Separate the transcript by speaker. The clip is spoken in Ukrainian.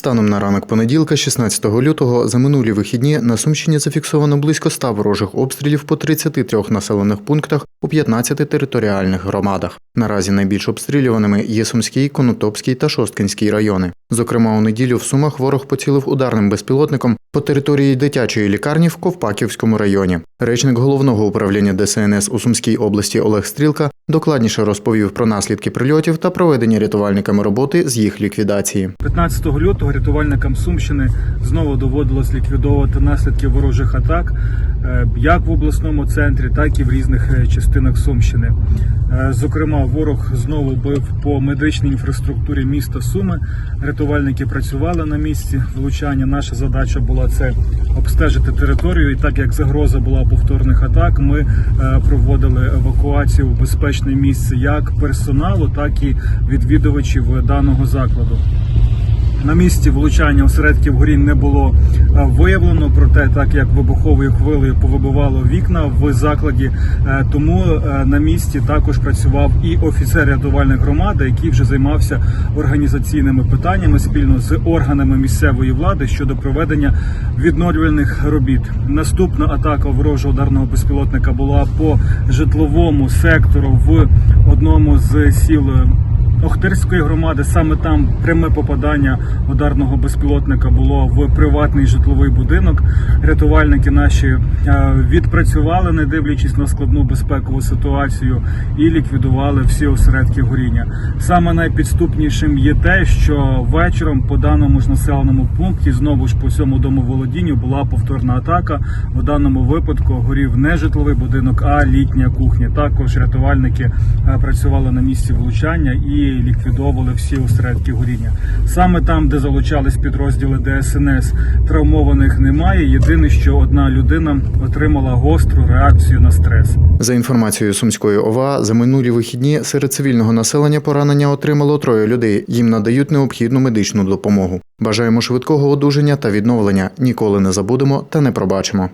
Speaker 1: Станом на ранок понеділка, 16 лютого, за минулі вихідні на Сумщині зафіксовано близько 100 ворожих обстрілів по 33 населених пунктах у 15 територіальних громадах. Наразі найбільш обстрілюваними є Сумський, Конотопський та Шосткинський райони. Зокрема, у неділю в Сумах ворог поцілив ударним безпілотником по території дитячої лікарні в Ковпаківському районі. Речник головного управління ДСНС у Сумській області Олег Стрілка докладніше розповів про наслідки прильотів та проведення рятувальниками роботи з їх ліквідації.
Speaker 2: 15 лютого рятувальникам Сумщини знову доводилось ліквідовувати наслідки ворожих атак як в обласному центрі, так і в різних е, частинах Сумщини. Е, Зокрема, ворог знову бив по медичній інфраструктурі міста Суми. Рятувальники працювали на місці влучання. Наша задача була це обстежити територію. І так як загроза була повторних атак, ми е, проводили евакуацію в безпечне місце як персоналу, так і відвідувачів даного закладу. На місці влучання осередків горінь не було е, виявлено, проте так як вибуховою хвилею повибивало вікна в закладі, е, тому е, на місці також працював і офіцер рятувальної громади, який вже займався організаційними питаннями спільно з органами місцевої влади щодо проведення відновлювальних робіт. Наступна атака ворожого ударного безпілотника була по житловому сектору в одному з сіл. Охтирської громади саме там пряме попадання ударного безпілотника було в приватний житловий будинок. Рятувальники наші е, відпрацювали, не дивлячись на складну безпекову ситуацію, і ліквідували всі осередки горіння. Саме найпідступнішим є те, що вечором по даному ж населеному пункті знову ж по цьому домоволодінню була повторна атака. В даному випадку горів не житловий будинок, а літня кухня. Також рятувальники е, працювали на місці влучання і ліквідовували всі осередки горіння. Саме там, де залучались підрозділи ДСНС, травмованих немає. Єдине, що одна людина отримала гостру реакцію на стрес.
Speaker 1: За інформацією Сумської ОВА, за минулі вихідні серед цивільного населення поранення отримало троє людей. Їм надають необхідну медичну допомогу. Бажаємо швидкого одужання та відновлення. Ніколи не забудемо та не пробачимо.